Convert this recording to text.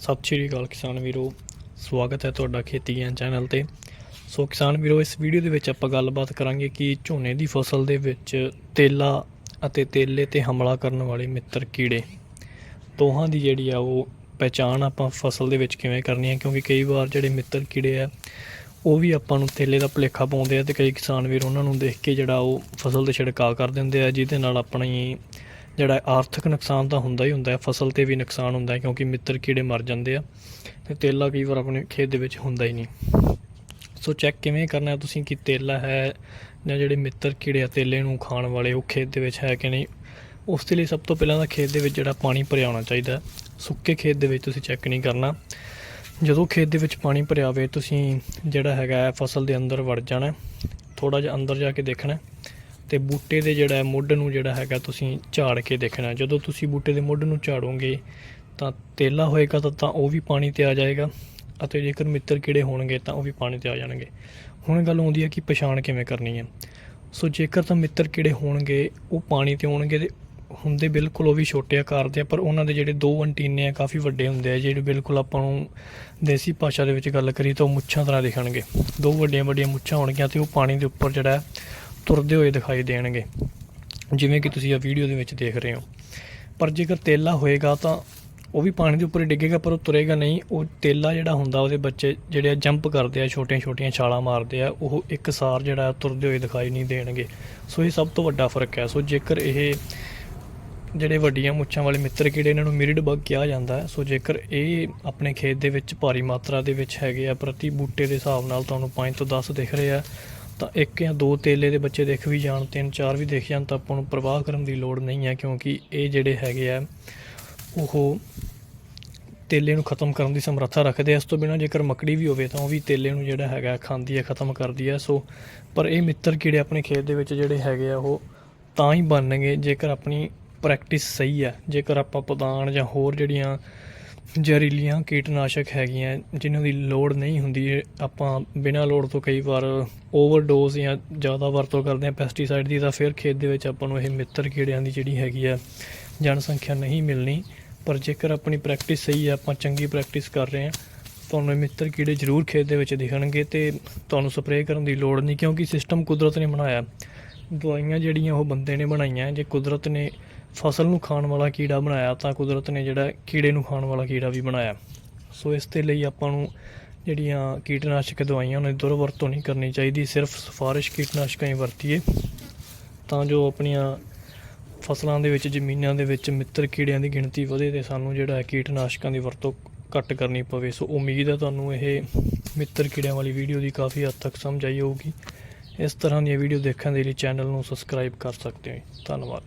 ਸਤਿ ਸ਼੍ਰੀ ਅਕਾਲ ਕਿਸਾਨ ਵੀਰੋ, ਸਵਾਗਤ ਹੈ ਤੁਹਾਡਾ ਖੇਤੀ ਗਿਆਨ ਚੈਨਲ ਤੇ। ਸੋ ਕਿਸਾਨ ਵੀਰੋ, ਇਸ ਵੀਡੀਓ ਦੇ ਵਿੱਚ ਆਪਾਂ ਗੱਲਬਾਤ ਕਰਾਂਗੇ ਕਿ ਝੋਨੇ ਦੀ ਫਸਲ ਦੇ ਵਿੱਚ ਤੇਲਾ ਅਤੇ ਤੇਲੇ ਤੇ ਹਮਲਾ ਕਰਨ ਵਾਲੇ ਮਿੱਤਰ ਕੀੜੇ। ਦੋਹਾਂ ਦੀ ਜਿਹੜੀ ਆ ਉਹ ਪਹਿਚਾਣ ਆਪਾਂ ਫਸਲ ਦੇ ਵਿੱਚ ਕਿਵੇਂ ਕਰਨੀ ਹੈ, ਕਿਉਂਕਿ ਕਈ ਵਾਰ ਜਿਹੜੇ ਮਿੱਤਰ ਕੀੜੇ ਆ, ਉਹ ਵੀ ਆਪਾਂ ਨੂੰ ਤੇਲੇ ਦਾ ਭੁਲੇਖਾ ਪਾਉਂਦੇ ਆ ਤੇ ਕਈ ਕਿਸਾਨ ਵੀਰ ਉਹਨਾਂ ਨੂੰ ਦੇਖ ਕੇ ਜਿਹੜਾ ਉਹ ਫਸਲ ਤੇ ਛਿੜਕਾਅ ਕਰ ਦਿੰਦੇ ਆ, ਜਿਹਦੇ ਨਾਲ ਆਪਣੀ ਜਿਹੜਾ ਆਰਥਿਕ ਨੁਕਸਾਨ ਤਾਂ ਹੁੰਦਾ ਹੀ ਹੁੰਦਾ ਹੈ, ਫਸਲ ਤੇ ਵੀ ਨੁਕਸਾਨ ਹੁੰਦਾ ਹੈ ਕਿਉਂਕਿ ਮਿੱਤਰ ਕੀੜੇ ਮਰ ਜਾਂਦੇ ਆ ਤੇ ਤੇਲਾ ਕਈ ਵਾਰ ਆਪਣੇ ਖੇਤ ਦੇ ਵਿੱਚ ਹੁੰਦਾ ਹੀ ਨਹੀਂ। ਸੋ ਚੈੱਕ ਕਿਵੇਂ ਕਰਨਾ ਤੁਸੀਂ ਕਿ ਤੇਲਾ ਹੈ ਜਾਂ ਜਿਹੜੇ ਮਿੱਤਰ ਕੀੜੇ ਆ, ਤੇਲੇ ਨੂੰ ਖਾਣ ਵਾਲੇ ਉਹ ਖੇਤ ਦੇ ਵਿੱਚ ਹੈ ਕਿ ਨਹੀਂ? ਉਸ ਦੇ ਲਈ ਸਭ ਤੋਂ ਪਹਿਲਾਂ ਤਾਂ ਖੇਤ ਦੇ ਵਿੱਚ ਜਿਹੜਾ ਪਾਣੀ ਭਰਿਆ ਹੋਣਾ ਚਾਹੀਦਾ ਸੁੱਕੇ ਖੇਤ ਦੇ ਵਿੱਚ ਤੁਸੀਂ ਚੈੱਕ ਨਹੀਂ ਕਰਨਾ। ਜਦੋਂ ਖੇਤ ਦੇ ਵਿੱਚ ਪਾਣੀ ਭਰਿਆ ਹੋਵੇ, ਤੁਸੀਂ ਜਿਹੜਾ ਹੈਗਾ ਫਸਲ ਦੇ ਅੰਦਰ ਵੜ ਜਾਣਾ ਥੋੜਾ ਜਿਹਾ ਅੰਦਰ ਜਾ ਕੇ ਦੇਖਣਾ ਤੇ ਬੂਟੇ ਦੇ ਜਿਹੜਾ ਮੁੱਢ ਨੂੰ ਜਿਹੜਾ ਹੈਗਾ ਤੁਸੀਂ ਝਾੜ ਕੇ ਦੇਖਣਾ ਜਦੋਂ ਤੁਸੀਂ ਬੂਟੇ ਦੇ ਮੁੱਢ ਨੂੰ ਝਾੜੋਗੇ ਤਾਂ ਤੇਲਾ ਹੋਏਗਾ ਤਾਂ ਉਹ ਵੀ ਪਾਣੀ ਤੇ ਆ ਜਾਏਗਾ ਅਤੇ ਜੇਕਰ ਮਿੱਤਰ ਕੀੜੇ ਹੋਣਗੇ ਤਾਂ ਉਹ ਵੀ ਪਾਣੀ ਤੇ ਆ ਜਾਣਗੇ। ਹੁਣ ਗੱਲ ਆਉਂਦੀ ਹੈ ਕਿ ਪਛਾਣ ਕਿਵੇਂ ਕਰਨੀ ਹੈ। ਸੋ ਜੇਕਰ ਤਾਂ ਮਿੱਤਰ ਕੀੜੇ ਹੋਣਗੇ, ਉਹ ਪਾਣੀ ਤੇ ਆਉਣਗੇ ਤੇ ਹੁੰਦੇ ਬਿਲਕੁਲ ਉਹ ਵੀ ਛੋਟੇ ਆਕਾਰ ਦੇ ਆ, ਪਰ ਉਹਨਾਂ ਦੇ ਜਿਹੜੇ ਦੋ ਅੰਟੀਨੇ ਆ ਕਾਫੀ ਵੱਡੇ ਹੁੰਦੇ ਆ, ਜਿਹੜੇ ਬਿਲਕੁਲ ਆਪਾਂ ਨੂੰ ਦੇਸੀ ਭਾਸ਼ਾ ਦੇ ਵਿੱਚ ਗੱਲ ਕਰੀ ਤਾਂ ਉਹ ਮੁੱਛਾਂ ਤਰ੍ਹਾਂ ਦਿਖਣਗੇ। ਦੋ ਵੱਡੀਆਂ ਵੱਡੀਆਂ ਮੁੱਛਾਂ ਹੋਣਗੀਆਂ ਤੇ ਉਹ ਪਾਣੀ ਦੇ ਉੱਪਰ ਜਿਹੜਾ ਤੁਰਦੇ ਹੋਏ ਦਿਖਾਈ ਦੇਣਗੇ। ਜਿਵੇਂ ਕਿ ਤੁਸੀਂ ਆ ਵੀਡੀਓ ਦੇ ਵਿੱਚ ਦੇਖ ਰਹੇ ਹੋ। ਪਰ ਜੇਕਰ ਤੇਲਾ ਹੋਏਗਾ ਤਾਂ ਉਹ ਵੀ ਪਾਣੀ ਦੇ ਉੱਪਰ ਡਿੱਗੇਗਾ, ਪਰ ਉਹ ਤੁਰੇਗਾ ਨਹੀਂ। ਉਹ ਤੇਲਾ ਜਿਹੜਾ ਹੁੰਦਾ ਉਹਦੇ ਬੱਚੇ ਜਿਹੜੇ ਆ ਜੰਪ ਕਰਦੇ ਆ ਛੋਟੀਆਂ ਛੋਟੀਆਂ ਛਾਲਾਂ ਮਾਰਦੇ ਆ, ਉਹ ਇੱਕ ਸਾਰ ਜਿਹੜਾ ਹੈ ਤੁਰਦੇ ਹੋਏ ਦਿਖਾਈ ਨਹੀਂ ਦੇਣਗੇ। ਸੋ ਇਹ ਸਭ ਤੋਂ ਵੱਡਾ ਫ਼ਰਕ ਹੈ। ਸੋ ਜੇਕਰ ਇਹ ਜਿਹੜੇ ਵੱਡੀਆਂ ਮੁੱਛਾਂ ਵਾਲੇ ਮਿੱਤਰ ਕੀੜੇ, ਇਹਨਾਂ ਨੂੰ ਮਿਰਿਡ ਬਗ ਕਿਹਾ ਜਾਂਦਾ ਹੈ। ਸੋ ਜੇਕਰ ਇਹ ਆਪਣੇ ਖੇਤ ਦੇ ਵਿੱਚ ਭਾਰੀ ਮਾਤਰਾ ਦੇ ਵਿੱਚ ਹੈਗੇ ਆ, ਪ੍ਰਤੀ ਬੂਟੇ ਦੇ ਹਿਸਾਬ ਨਾਲ ਤੁਹਾਨੂੰ 5 ਤੋਂ 10 ਦਿਖ ਰਹੇ ਆ। ਤਾਂ ਇੱਕ ਜਾਂ ਦੋ ਤੇਲੇ ਦੇ ਬੱਚੇ ਦੇਖ ਵੀ ਜਾਣ, ਤਿੰਨ ਚਾਰ ਵੀ ਦੇਖ ਜਾਣ ਤਾਂ ਆਪਾਂ ਨੂੰ ਪ੍ਰਵਾਹ ਕਰਨ ਦੀ ਲੋੜ ਨਹੀਂ ਹੈ ਕਿਉਂਕਿ ਇਹ ਜਿਹੜੇ ਹੈਗੇ ਆ, ਉਹ ਤੇਲੇ ਨੂੰ ਖਤਮ ਕਰਨ ਦੀ ਸਮਰੱਥਾ ਰੱਖਦੇ ਆ। ਇਸ ਤੋਂ ਬਿਨਾਂ ਜੇਕਰ ਮੱਕੜੀ ਵੀ ਹੋਵੇ ਤਾਂ ਉਹ ਵੀ ਤੇਲੇ ਨੂੰ ਜਿਹੜਾ ਹੈਗਾ ਖਾਂਦੀ ਹੈ, ਖਤਮ ਕਰਦੀ ਹੈ। ਸੋ, ਪਰ ਇਹ ਮਿੱਤਰ ਕੀੜੇ ਆਪਣੇ ਖੇਤ ਦੇ ਵਿੱਚ ਜਿਹੜੇ ਹੈਗੇ ਆ, ਉਹ ਤਾਂ ਹੀ ਬਣਨਗੇ ਜੇਕਰ ਆਪਣੀ ਪ੍ਰੈਕਟਿਸ ਸਹੀ ਹੈ। ਜੇਕਰ ਆਪਾਂ ਪਦਾਨ ਜਾਂ ਹੋਰ ਜਿਹੜੀਆਂ ਜ਼ਹਿਰੀਲੀਆਂ ਕੀਟਨਾਸ਼ਕ ਹੈਗੀਆਂ, ਜਿਨ੍ਹਾਂ ਦੀ ਲੋੜ ਨਹੀਂ ਹੁੰਦੀ, ਆਪਾਂ ਬਿਨਾਂ ਲੋੜ ਤੋਂ ਕਈ ਵਾਰ ਓਵਰਡੋਜ਼ ਜਾਂ ਜ਼ਿਆਦਾ ਵਰਤੋਂ ਕਰਦੇ ਆ ਪੈਸਟੀਸਾਈਡ ਦੀ, ਤਾਂ ਫਿਰ ਖੇਤ ਦੇ ਵਿੱਚ ਆਪਾਂ ਨੂੰ ਇਹ ਮਿੱਤਰ ਕੀੜਿਆਂ ਦੀ ਜਿਹੜੀ ਹੈਗੀ ਆ, ਜਨਸੰਖਿਆ ਨਹੀਂ ਮਿਲਣੀ। ਪਰ ਜੇਕਰ ਆਪਣੀ ਪ੍ਰੈਕਟਿਸ ਸਹੀ ਹੈ ਆਪਾਂ ਚੰਗੀ ਪ੍ਰੈਕਟਿਸ ਕਰ ਰਹੇ ਹਾਂ, ਤੁਹਾਨੂੰ ਇਹ ਮਿੱਤਰ ਕੀੜੇ ਜ਼ਰੂਰ ਖੇਤ ਦੇ ਵਿੱਚ ਦਿਖਣਗੇ ਤੇ ਤੁਹਾਨੂੰ ਸਪਰੇਅ ਕਰਨ ਦੀ ਲੋੜ ਨਹੀਂ, ਕਿਉਂਕਿ ਸਿਸਟਮ ਕੁਦਰਤ ਨੇ ਬਣਾਇਆ। ਦਵਾਈਆਂ ਜਿਹੜੀਆਂ ਉਹ ਬੰਦੇ ਨੇ ਬਣਾਈਆਂ, ਜੇ ਕੁਦਰਤ ਨੇ ਫਸਲ ਨੂੰ ਖਾਣ ਵਾਲਾ ਕੀੜਾ ਬਣਾਇਆ ਤਾਂ ਕੁਦਰਤ ਨੇ ਜਿਹੜਾ ਕੀੜੇ ਨੂੰ ਖਾਣ ਵਾਲਾ ਕੀੜਾ ਵੀ ਬਣਾਇਆ। ਸੋ ਇਸ ਦੇ ਲਈ ਆਪਾਂ ਨੂੰ ਜਿਹੜੀਆਂ ਕੀਟਨਾਸ਼ਕ ਦਵਾਈਆਂ ਉਹਨਾਂ ਦੀ ਦੁਰਵਰਤੋਂ ਨਹੀਂ ਕਰਨੀ ਚਾਹੀਦੀ, ਸਿਰਫ ਸਿਫਾਰਿਸ਼ ਕੀਟਨਾਸ਼ਕਾਂ ਹੀ ਵਰਤੀਏ। ਤਾਂ ਜੋ ਆਪਣੀਆਂ ਫਸਲਾਂ ਦੇ ਵਿੱਚ, ਜ਼ਮੀਨਾਂ ਦੇ ਵਿੱਚ ਮਿੱਤਰ ਕੀੜਿਆਂ ਦੀ ਗਿਣਤੀ ਵਧੇ ਤੇ ਸਾਨੂੰ ਜਿਹੜਾ ਹੈ ਕੀਟਨਾਸ਼ਕਾਂ ਦੀ ਵਰਤੋਂ ਘੱਟ ਕਰਨੀ ਪਵੇ। ਸੋ ਉਮੀਦ ਹੈ ਤੁਹਾਨੂੰ ਇਹ ਮਿੱਤਰ ਕੀੜਿਆਂ ਵਾਲੀ ਵੀਡੀਓ ਦੀ ਕਾਫੀ ਹੱਦ ਤੱਕ ਸਮਝ ਆਈ ਹੋਊਗੀ। ਇਸ ਤਰ੍ਹਾਂ ਦੀਆਂ ਵੀਡੀਓ ਦੇਖਣ ਦੇ ਲਈ ਚੈਨਲ ਨੂੰ ਸਬਸਕ੍ਰਾਈਬ ਕਰ ਸਕਦੇ ਹੋ ਧੰਨਵਾਦ।